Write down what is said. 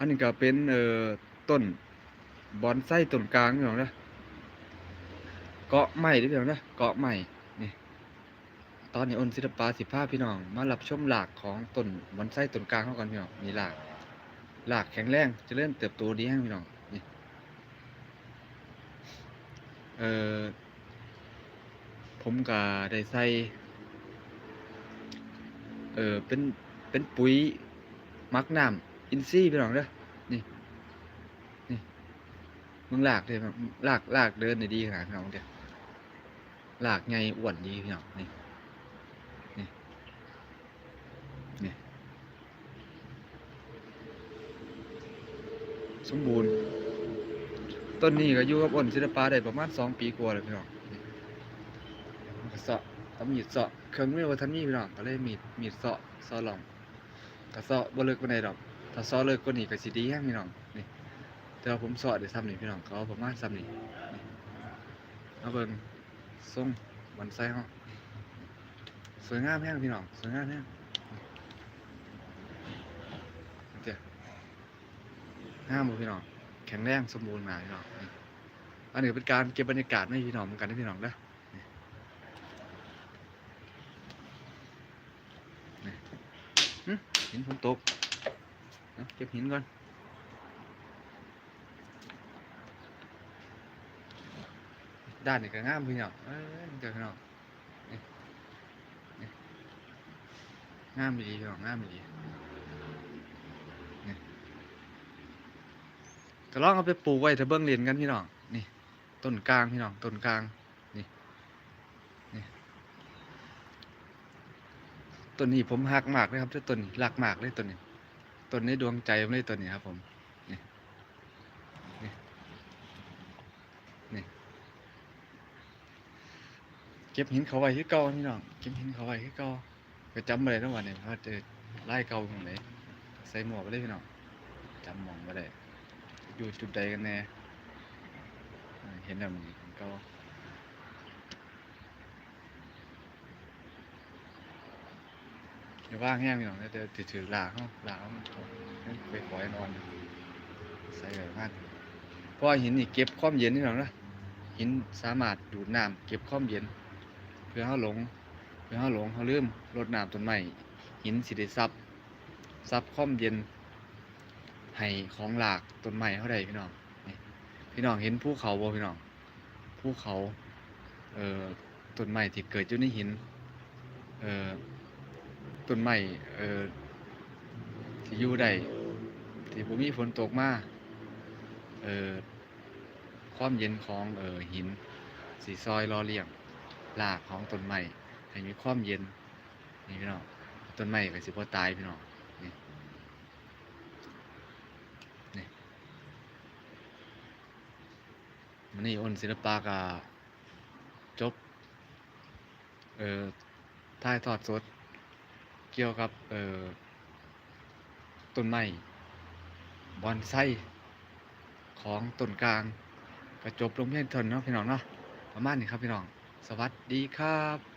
อันนี้ก็เป็นเอ่อต้นบอนไส้ต้นกลางพี่น้องนะเกาะใหม่เด้อพี่น้องนะเกาะใหม่นี่ตอนนี้อนศิลปาสิพาพี่น้อง มารับชมหลากของต้นบอนไส้ต้นกลางเขาก่อนพี่น้องมีหลากหลากแข็งแรงจะเริ่มเติบโตดีแห้งพี่น้องนี่เอ่อผมก็ได้ใส่เออเป็นเป็นปุ๋ยมักน้ำ อินทรีย์พี่น้องเด้อนี่นี่มึงหลากเลยมึงหลากหลากเดินได้ดีขนาดพี่น้องเด้อหลากไงอ้วนดีพี่น้องนี่นี่นี่สมบูรณ์ต้นนี้ก็อยู่กับอ้นศิลปาได้ประมาณสองปีกว่าแล้วพี่น้องก็เสาะเอามีดเสาะเครื่องไมือว่าทันมีพี่น้องก็เลยมีดมีดเสาะเสาะหลองก็เสาะบลิกปานใดดอก ถ้าเสาะเลิกกว่านี้ก็สิดีแฮงพี่น้องนี่แต่ว่าผมเสาะได้ซ้ำนี่พี่น้องเขาประมาณซ้ำนี่นี่เอาเบิ่งทรงบอนไซเฮาสวยงามแฮงพี่น้องสวยงามแฮงเดี๋ยวงามบ่พี่น้องแข็งแรงสมบูรณ์มาพี่น้องนี่อันนี้เป็นการเก็บบรรยากาศให้พี่น้องเหมือนกันนะพี่น้องนะนี่นี่หึหินฝนตก เก็บหินก่อนด้านนี้ก็งามพี่น้องเอ้ยเดี๋ยวพี่น้องงามดีพี่น้องงามดีก็ลองเอาไปปลูกไว้ถ้าเบิ่งเรียนกันพี่น้อง นี่ ต้นกลางพี่น้อง ต้นกลาง นี่ นี่ ต้นนี้ผมหักมากเลยครับต้นนี้รักมากเลยต้นนี้ ต้นนี้ดวงใจผมเลยต้นนี้ครับผมนี่นี่ นี่ เก็บหินเขาไว้ที่เก่าพี่น้อง เก็บหินเขาไว้ที่เก่าก็จำไม่ได้ทั้งวันนี้ว่าจะไล่เก่าตรงไหนใส่หมวกไปเลยพี่น้องจำหมองไม่ได้อยู่จุดใดกันแน่ เห็นแบบนี้ก็ อย่าว่างแห้งพี่น้องเดี๋ยวถือถือลาเขาลาเขามันไปปล่อยนอนใส่แบบนั้นเพราะหินนี่เก็บความเย็นนี่หรองนะหินสามารถดูดน้ำเก็บความเย็น เพื่อเขาหลง เพื่อเขาหลงเขาลืมรดน้ำต้นไม้หินสิได้ซับซับความเย็นให้ของหลากต้นไม้เขาได้พี่น้องพี่น้องเห็นภูเขาบ่พี่น้องภูเขาเอ่อต้นไม้ที่เกิดอยู่ในหินเอ่อ ต้นไม้เอ่อที่อยู่ได้ที่บ่มีฝนตกมาเอ่อความเย็นของเอ่อหินสีซอยรอเลี้ยงรากของต้นไม้ให้มีความเย็นนี่พี่น้องต้นไม้ก็สิบ่ตายพี่น้องมันนี่อ้นศิลปะกะจบเอ่อถ่ายทอดสด เกี่ยวกับเอ่อต้นไม้บอนไซของต้นกลางกระจบลงเพียงเท่านี้เนาะพี่น้องเนาะประมาณนี้ครับพี่น้อง สวัสดีครับ